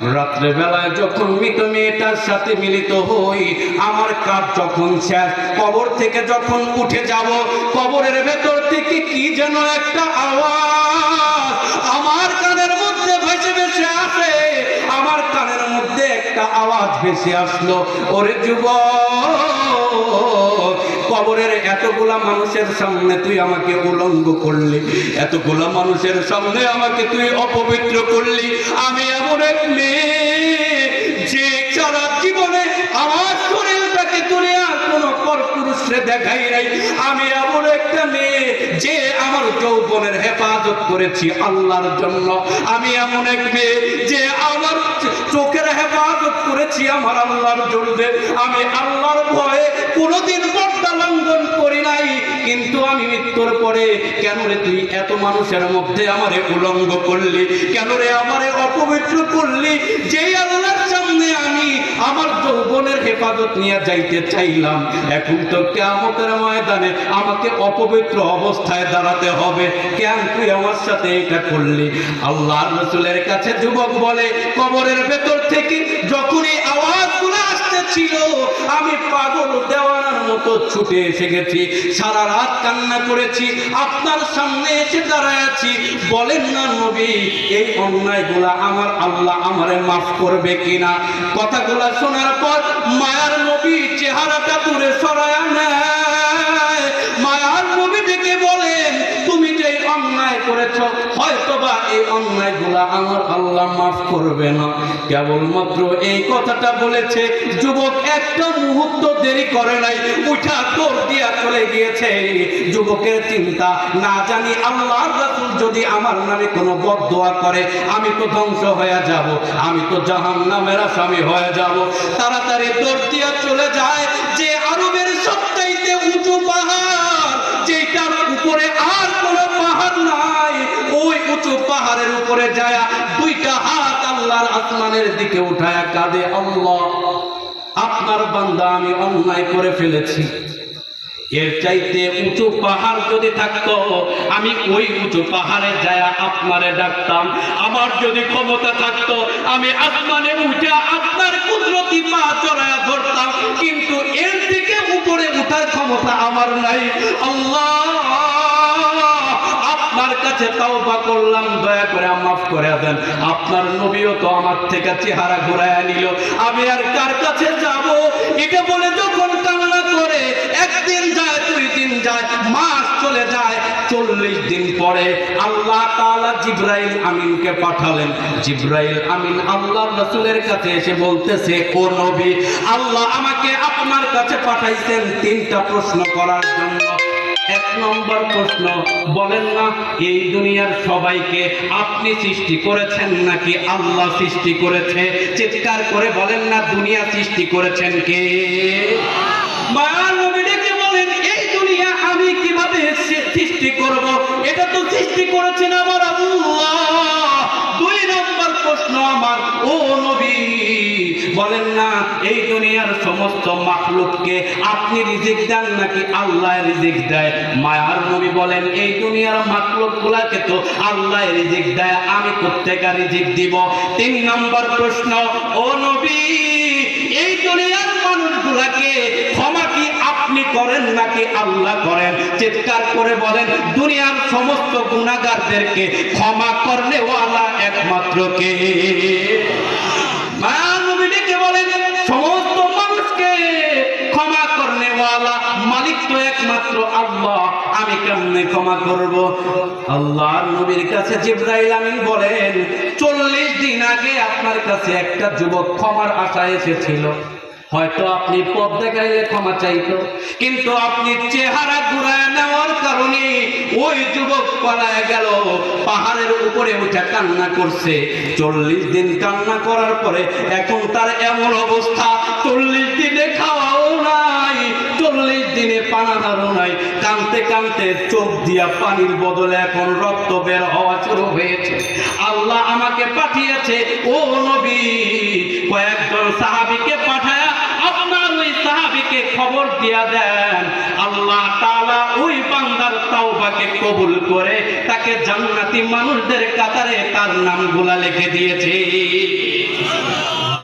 রাত্রে বেলায় যখন মৃত মেয়েটার সাথে মিলিত হই, আমার কাজ যখন শেষ, কবর থেকে যখন উঠে যাব, কবরের ভেতর থেকে কি যেন একটা আওয়াজ আমার কানের মধ্যে ভেসে ভেসে আসে। আমার কানের মধ্যে একটা আওয়াজ ভেসে আসলো। ওরে যুবক কবরের এতগুলা মানুষের সামনে তুই আমাকে উলঙ্গ করলি। এতগুলা মানুষের সামনে আমাকে তুই অপবিত্র করলি। আমি এমন এক মেয়ে যে সারা জীবনে আমার শরীরটাকে তুলে আর কোনো পরপুরুষে দেখাই নাই। আমি এমন একটা মেয়ে যে আমার যৌবনের হেফাজত করেছি আল্লাহর জন্য। আমি এমন এক মেয়ে যে আমার চোখের হেফাজত করেছি আমার আল্লাহর জন্যে। আমি আল্লাহর ভয়ে কোনোদিন পর্দা লঙ্ঘন করি নাই। কিন্তু আমি মৃত্যুর পরে, কেন রে তুই এত মানুষের মধ্যে আমারে উলঙ্গ করলি? কেন রে আমারে অপবিত্র করলি? যেই আল্লাহর সামনে আমি আমার যৌবনের হেফাজত নিয়ে যাইতে চাইলাম। এখন তো কেমতের ময়দানে আমাকে অপবিত্র অবস্থায় দাঁড়াতে হবে। কেন তুই আমার সাথে এটা করলি? আল্লাহ রসুলের কাছে যুবক বলে, কবরের ভেতর থেকে যখনই আওয়াজ আওয়াজগুলো আসতেছিল আমি পাগল দেওয়ানার মতো ছুটে এসে গেছি সারা রাত কান্না করেছি। আপনার সামনে এসে দাঁড়ায় আছি। বলেন না নবী, এই অন্যায়গুলা আমার আল্লাহ আমারে মাফ করবে কিনা? কথাগুলা শোনার পর মায়ার নবী আল্লাহ মাফ করবে না। কেবলমাত্র এই কথাটা বলেছে, যুবক একটা মুহূর্ত দেরি করে নাই, উঠা তোর দিয়া চলে গিয়েছে। যুবকের চিন্তা, না জানি আল্লাহর রাসূল যদি আমার নামে কোনো বদদোয়া করে, আমি তো ধ্বংস হয়ে যাব, আমি তো জাহান নামের আসামি হয়ে যাব। তাড়াতাড়ি তোর দিয়া চলে যায়, যে আরবের সবচাইতে উঁচু পাহাড় যেটার উপরে আর কোনো পাহাড় নাই, ওই উঁচু পাহাড়ের উপরে যায়, দুইটা হাত আল্লাহর আসমানের দিকে উঠায়, কাঁদে, আল্লাহ, আপনার বান্দা আমি অন্যায় করে ফেলেছি। এর চাইতে উঁচু পাহাড় যদি থাকতো, আমি ওই উঁচু পাহাড়ে যায় আপনারে ডাকতাম। আমার যদি ক্ষমতা থাকতো, আমি আসমানে উঠে আপনার কুদরতি পা চড়ায় ধরতাম। কিন্তু এর থেকে উপরে উঠার ক্ষমতা আমার নাই। আল্লাহ কাছে তাওবা করলাম, দয়া করে মাফ করে দেন। আপনার নবীও তো আমার থেকে চেহারা ঘুরায় নিল। আমি আর কার কাছে যাব? এটা বলে যখন কান্না করে, একদিন যায়, দুই দিন যায়, মাস চলে যায়, চল্লিশ দিন পরে আল্লাহ তাআলা জিব্রাইল আমিনকে পাঠালেন। জিব্রাইল আমিন আল্লাহ রসুলের কাছে এসে বলতেছে, ও নবী, আল্লাহ আমাকে আপনার কাছে পাঠাইছেন তিনটা প্রশ্ন করার জন্য। নম্বর প্রশ্ন, বলেন না, এই দুনিয়ার সবাইকে আপনি সৃষ্টি করেছেন নাকি আল্লাহ সৃষ্টি করেছে? চিৎকার করে বলেন না, দুনিয়া সৃষ্টি করেছেন কে? মায়ার নবী ডেকে বলেন, এই দুনিয়া আমি কীভাবে সৃ- সৃষ্টি করব? এটা তো সৃষ্টি করেছেন আমার আল্লাহ। দুই নম্বর প্রশ্ন আমার বলেন না, এই দুনিয়ার সমস্ত আপনি রিজিক দেন নাকি আল্লাহ রিজিক দেয়? মায়ার নবী বলেন, এই দুনিয়ার গুলাকে তো আল্লাহ রিজিক দেয়, আমি প্রত্যেকা রিজিক দিব? তিন নম্বর প্রশ্ন, ও নবী, এই দুনিয়ার মানুষগুলাকে ক্ষমা কি আপনি করেন নাকি আল্লাহ করেন? চিৎকার করে বলেন, দুনিয়ার সমস্ত গুণাগারদেরকে ক্ষমা করলে ওয়ালা একমাত্র কে চল্লিশ দিন আগে আপনার কাছে একটা যুবক ক্ষমার আশায় এসেছিল। হয়তো আপনি পথ দেখাইলে ক্ষমা চাইতো, কিন্তু আপনি চেহারা ঘুরায় নেওয়ার কারণে ওই যুবক পালায় গেল, পাহাড়ের উপরে উঠে কান্না করছে। চল্লিশ দিন কান্না করার পরে এখন তার এমন অবস্থা, চল্লিশ দিনে খাওয়াও নাই, চল্লিশ দিনে পানাহারও নাই। কানতে কানতে চোখ দিয়া পানির বদলে এখন রক্ত বের হওয়া শুরু হয়েছে। আল্লাহ আমাকে পাঠিয়েছে, ও নবী, কয়েকজন সাহাবিকে পাঠায়া সাহাবীকে খবর দিয়া দেন। আল্লাহ তাআলা ওই বান্দার তাওবাকে কবুল করে তাকে জান্নাতি মানুষদের কাতারে তার নামগুলা লিখে দিয়েছে।